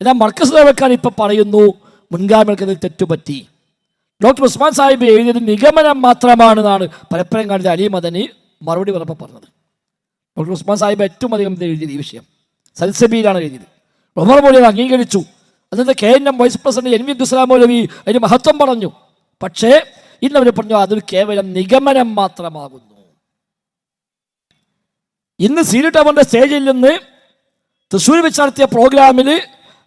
എന്നാൽ മർക്കസ് ദേവക്കാർ ഇപ്പൊ പറയുന്നു മുൻഗാമികൾക്ക് തെറ്റുപറ്റി. ഡോക്ടർ ഉസ്മാൻ സാഹിബ് എഴുതിയത് നിഗമനം മാത്രമാണെന്നാണ് പരപ്പരം കാണിച്ച അലി മദനി മറുപടി പറഞ്ഞപ്പോൾ പറഞ്ഞത്. ഡോക്ടർ ഉസ്മാൻ സാഹിബ് ഏറ്റവും അധികം എഴുതിയത് ഈ വിഷയം. സൽസബിയിലാണ് എഴുതിയത്. ഉമർ മൊഴി അത് അംഗീകരിച്ചു. അന്നത്തെ K N M vice president N V Abdussalam Maulavi അതിന് മഹത്വം പറഞ്ഞു. പക്ഷേ ഇന്നവർ പറഞ്ഞു അതൊരു കേവലം നിഗമനം മാത്രമാകുന്നു. ഇന്ന് സീരി ടവറിന്റെ സ്റ്റേജിൽ നിന്ന് തൃശ്ശൂർ വെച്ച് നടത്തിയ പ്രോഗ്രാമിൽ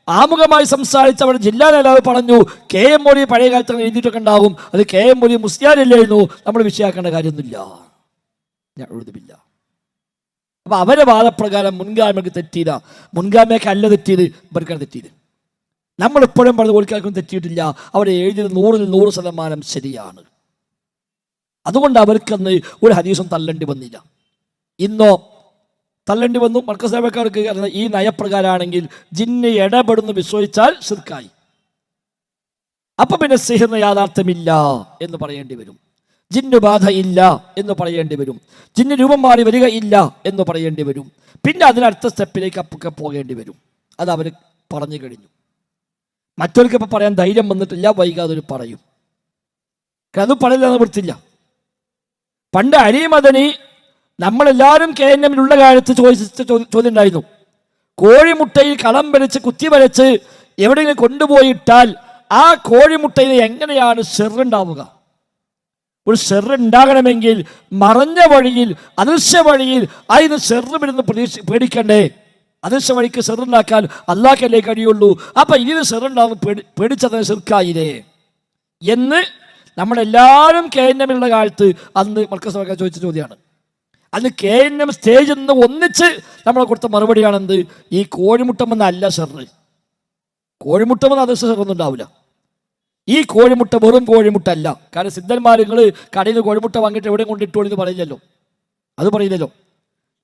ആമുഖമായി സംസാരിച്ച അവിടെ ജില്ലാ നേതാവ് പറഞ്ഞു കെ എം മൊഴി പഴയ കാലത്ത് എഴുതിയിട്ടൊക്കെ ഉണ്ടാകും. അത് കെ എം മൊഴി മുസ്ലിയാരില്ലായിരുന്നു. നമ്മൾ വിഷയാക്കേണ്ട കാര്യമൊന്നുമില്ല. ഞാൻ എഴുതുമില്ല അപ്പൊ അവരെ വാദപ്രകാരം മുൻഗാമിക്ക് തെറ്റിയില്ല മുൻഗാമിയൊക്കെ അല്ല തെറ്റിയത് ഇവർക്കാണ് തെറ്റിയത്. നമ്മൾ ഇപ്പോഴും പറഞ്ഞ ഓൽക്കാർക്കും തെറ്റിയിട്ടില്ല. അവരെ എഴുതിയത് നൂറിൽ നൂറ് ശതമാനം ശരിയാണ്. അതുകൊണ്ട് അവർക്കന്ന് ഒരു ഹദീസും തള്ളേണ്ടി വന്നില്ല. ഇന്നോ തള്ളേണ്ടി വന്നു. മർക്കസേവക്കാർക്ക് ഈ നയപ്രകാരമാണെങ്കിൽ ജിന്ന് ഇടപെടുന്നു വിശ്വസിച്ചാൽ ശിർക്കായി. അപ്പൊ പിന്നെ സിഹിറിന് യാഥാർത്ഥ്യമില്ല എന്ന് പറയേണ്ടി വരും. ജിന്നു ബാധ ഇല്ല എന്ന് പറയേണ്ടി വരും. ജിന്ന് രൂപം മാറി വരിക ഇല്ല എന്ന് പറയേണ്ടി വരും. പിന്നെ അതിനടുത്ത സ്റ്റെപ്പിലേക്ക് അപ്പൊക്കെ പോകേണ്ടി വരും. അത് അവർ പറഞ്ഞു കഴിഞ്ഞു. മറ്റവർക്ക് ഇപ്പം പറയാൻ ധൈര്യം വന്നിട്ടില്ല വൈകാതെ ഒരു പറയും. അത് പറയില്ല നിവൃത്തില്ല വൃത്തില്ല പണ്ട് അരിമദനി നമ്മളെല്ലാവരും കെ എൻ എമ്മിലുള്ള കാലത്ത് ചോദിച്ച ചോദ്യം ഉണ്ടായിരുന്നു കോഴിമുട്ടയിൽ കളം വരച്ച് കുത്തി വരച്ച് എവിടെയെങ്കിലും കൊണ്ടുപോയിട്ടാൽ ആ കോഴിമുട്ടയിൽ എങ്ങനെയാണ് ഷെറുണ്ടാവുക ഒരു ഷെറ് ഉണ്ടാകണമെങ്കിൽ മറഞ്ഞ വഴിയിൽ അദൃശ്യ വഴിയിൽ അതിന് ഷെറ് വരുന്ന പ്രതീക്ഷ പേടിക്കണ്ടേ? അദൃശ്യ വഴിക്ക് ഷെറുണ്ടാക്കാൻ അല്ലാക്കല്ലേ കഴിയുള്ളൂ. അപ്പൊ ഇതിന് ഷെറുണ്ടാവും പേടി പേടിച്ചതിന് ഷെർക്കായില്ലേ എന്ന് നമ്മളെല്ലാവരും കെ എൻ എമ്മിലുള്ള കാലത്ത് അന്ന് മർക്കസ് ചോദിച്ച ചോദ്യമാണ്. അന്ന് കെ എൻ എം സ്റ്റേജിൽ നിന്ന് ഒന്നിച്ച് നമ്മളെ കൊടുത്ത മറുപടിയാണെന്ത് ഈ കോഴിമുട്ടമെന്ന് അല്ല ഷെറ് കോഴിമുട്ടമെന്ന് അത് സെറൊന്നും ഉണ്ടാവില്ല. ഈ കോഴിമുട്ട വെറും കോഴിമുട്ടല്ല. കാരണം സിദ്ധന്മാർ നിങ്ങൾ കടയിൽ നിന്ന് കോഴിമുട്ട വാങ്ങിയിട്ട് എവിടെയും കൊണ്ട് ഇട്ടോളി എന്ന് പറയില്ലല്ലോ അത് പറയില്ലല്ലോ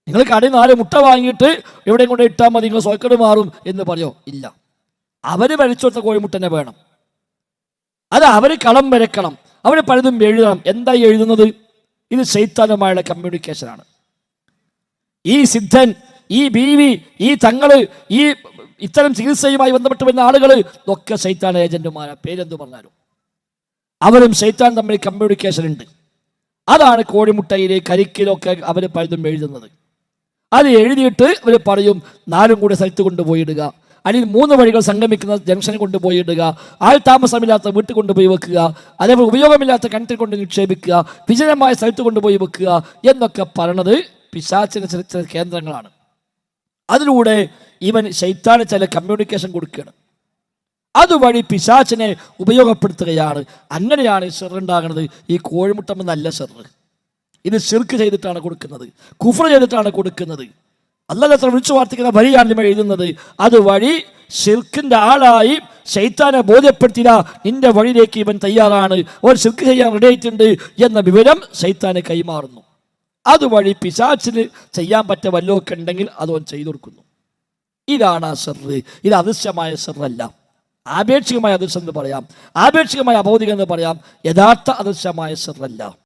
നിങ്ങൾ കടയിൽ നാല് മുട്ട വാങ്ങിയിട്ട് എവിടെയും കൊണ്ട് ഇട്ടാൽ മതി നിങ്ങൾ സോക്കട് മാറും എന്ന് പറയോ? ഇല്ല. അവർ വരച്ചു കോഴിമുട്ട തന്നെ വേണം. അത് അവർ കളം വരക്കണം അവർ പലതും എഴുതണം. എന്താ എഴുതുന്നത്? ഇത് സൈത്താനുമായുള്ള കമ്മ്യൂണിക്കേഷനാണ് ഈ സിദ്ധൻ ഈ ബീവി ഈ തങ്ങൾ ഈ ഇത്തരം ചികിത്സയുമായി ബന്ധപ്പെട്ട് വരുന്ന ആളുകൾ ഒക്കെ സൈത്താൻ ഏജന്റുമാരാ. പേരെന്തു പറഞ്ഞാലും. അവരും സൈത്താൻ തമ്മിൽ കമ്മ്യൂണിക്കേഷൻ ഉണ്ട്. അതാണ് കോഴിമുട്ടയിലെ കരിക്കിലൊക്കെ അവർ പലതും എഴുതുന്നത്. അത് എഴുതിയിട്ട് അവർ പറയും നാലും കൂടി സ്ഥലത്ത് കൊണ്ടുപോയിടുക അല്ലെങ്കിൽ മൂന്ന് വഴികൾ സംഗമിക്കുന്ന ജംഗ്ഷനിൽ കൊണ്ടുപോയി ഇടുക ആൾ താമസമില്ലാത്ത വീട്ടിൽ കൊണ്ടുപോയി വെക്കുക. അതേപോലെ ഉപയോഗമില്ലാത്ത കിണറ്റിൽ കൊണ്ട് നിക്ഷേപിക്കുക. വിജയമായ സ്ഥലത്ത് കൊണ്ടുപോയി വെക്കുക എന്നൊക്കെ പറയണത് പിശാച്ചിന് ചില ചില കേന്ദ്രങ്ങളാണ്. അതിലൂടെ ഇവൻ ശൈത്താന് ചില കമ്മ്യൂണിക്കേഷൻ കൊടുക്കുകയാണ്. അതുവഴി പിശാച്ചിനെ ഉപയോഗപ്പെടുത്തുകയാണ്. അങ്ങനെയാണ് ഷെറുണ്ടാകുന്നത് ഈ കോഴിമുട്ടമെന്നല്ല ഷെറ് ഇത് ഷിർക്ക് ചെയ്തിട്ടാണ് കൊടുക്കുന്നത്. കുഫർ ചെയ്തിട്ടാണ് കൊടുക്കുന്നത്. അല്ലത്ര വിളിച്ചു വാർത്തിക്കുന്ന വരിയാണ് നമ്മൾ എഴുതുന്നത് അതുവഴി ഷിർക്കിന്റെ ആളായി ശൈത്താനെ ബോധ്യപ്പെടുത്തിയ നിന്റെ വഴിയിലേക്ക് ഇവൻ തയ്യാറാണ് അവൻ ശിർക്ക് ചെയ്യാൻ റെഡി ആയിട്ടുണ്ട് എന്ന വിവരം ശൈത്താനെ കൈമാറുന്നു. അതുവഴി പിശാച്ചിന് ചെയ്യാൻ പറ്റ വല്ലതൊക്കെ ഉണ്ടെങ്കിൽ അതവൻ ചെയ്തു കൊടുക്കുന്നു. ഇതാണ് ആ സെറ് ഇത് അദൃശ്യമായ സെറല്ല ആപേക്ഷികമായ അദൃശ്യം എന്ന് പറയാം. ആപേക്ഷികമായ അബോധികം എന്ന് പറയാം. യഥാർത്ഥ അദൃശ്യമായ ഷെറല്ല